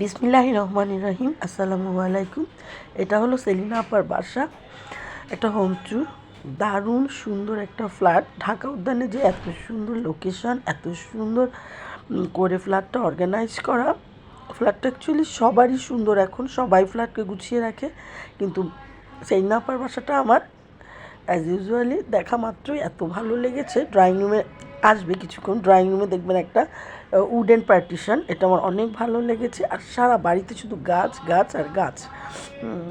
বিসমিল্লাহ রহমান রহিম, আসসালামু আলাইকুম। এটা হলো সেলিনা আপার বাসা, একটা হোম ট্যুর দারুণ সুন্দর একটা ফ্ল্যাট ঢাকা উদ্যানে যে এত সুন্দর লোকেশন এত সুন্দর করে ফ্ল্যাটটা অর্গানাইজ করা। ফ্ল্যাটটা অ্যাকচুয়ালি সবারই সুন্দর। এখন সবাই ফ্ল্যাটকে গুছিয়ে রাখে। কিন্তু সেলিনা আপার বাসাটা আমার অ্যাজ ইউজুয়ালি দেখা মাত্রই এত ভালো লেগেছে। ড্রয়িং রুমে আসবে কিছুক্ষণ ড্রয়িং রুমে দেখবেন একটা উডেন পার্টিশন এটা আমার অনেক ভালো লেগেছে। আর সারা বাড়িতে শুধু গাছ গাছ আর গাছ।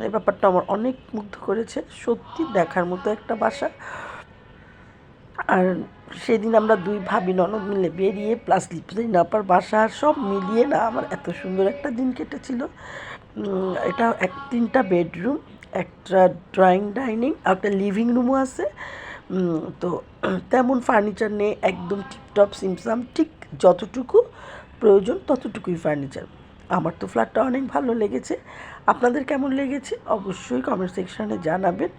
এই ব্যাপারটা আমার অনেক মুগ্ধ করেছে। সত্যি দেখার মতো একটা বাসা। আর সেদিন আমরা দুই ভাবি, ননদ মিলে বেরিয়ে প্লাস নাপার বাসা, সব মিলিয়ে না আমার এত সুন্দর একটা দিন কেটেছিল। এটা এক তিনটা বেডরুম একটা ড্রয়িং ডাইনিং একটা লিভিং রুমও আছে। তো তেমন ফার্নিচার নেই, একদম টিপটপ সিমসাম ঠিক যতটুকু প্রয়োজন ততটুকুই ফার্নিচার আমার তো ফ্ল্যাটটা অনেক ভালো লেগেছে। আপনাদের কেমন লেগেছে? অবশ্যই কমেন্ট সেকশানে জানাবেন।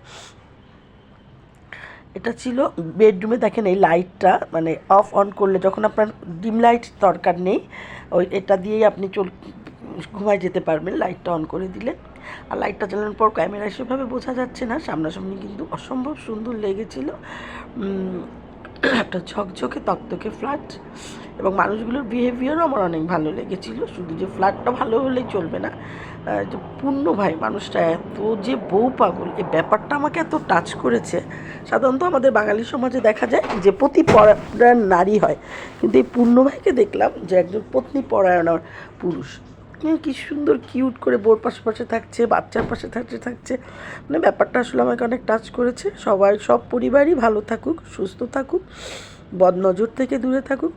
এটা ছিল বেডরুমে দেখেন এই লাইটটা মানে অফ অন করলে যখন আপনার ডিম লাইট দরকার নেই, ওই এটা দিয়েই আপনি চল ঘুমায় যেতে পারবেন লাইটটা অন করে দিলে আর লাইটটা চালানোর পর ক্যামেরায় সেভাবে বোঝা যাচ্ছে না, সামনাসামনি কিন্তু অসম্ভব সুন্দর লেগেছিল। একটা ঝকঝকে তকতকে ফ্ল্যাট এবং মানুষগুলোর বিহেভিয়ারও আমার অনেক ভালো লেগেছিল। শুধু যে ফ্ল্যাটটা ভালো হলেই চলবে না যে পূর্ণ ভাই মানুষটা এত যে বউ পাগল এই ব্যাপারটা আমাকে এত টাচ করেছে। সাধারণত আমাদের বাঙালি সমাজে দেখা যায় যে পতি পরায়ণ নারী হয়, কিন্তু এই পূর্ণ ভাইকে দেখলাম যে একজন পত্নী পরায়ণ পুরুষ। উম, কি সুন্দর কিউট করে বোর পাশে পাশে থাকছে বাচ্চার পাশে থাকছে থাকছে। মানে ব্যাপারটা আসলে আমাকে অনেক টাচ করেছে। সবাই সব পরিবারই ভালো থাকুক সুস্থ থাকুক বদনজর থেকে দূরে থাকুক।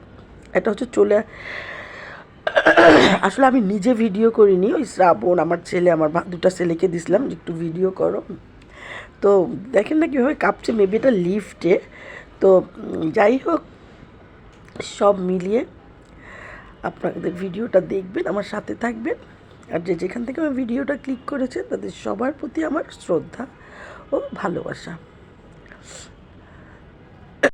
এটা হচ্ছে চলে আসলে আমি নিজে ভিডিও করিনি। ওই শ্রাবণ আমার ছেলে আমার দুটা ছেলেকে দিছিলাম একটু ভিডিও করো। তো দেখেন না কীভাবে কাঁপছে মেবি এটা লিফটে তো যাই হোক সব মিলিয়ে আপনাদের ভিডিওটা দেখবেন, আমার সাথে থাকবেন। আর যে যেখান থেকে আমার ভিডিওটা ক্লিক করেছে তাদের সবার প্রতি আমার শ্রদ্ধা ও ভালোবাসা।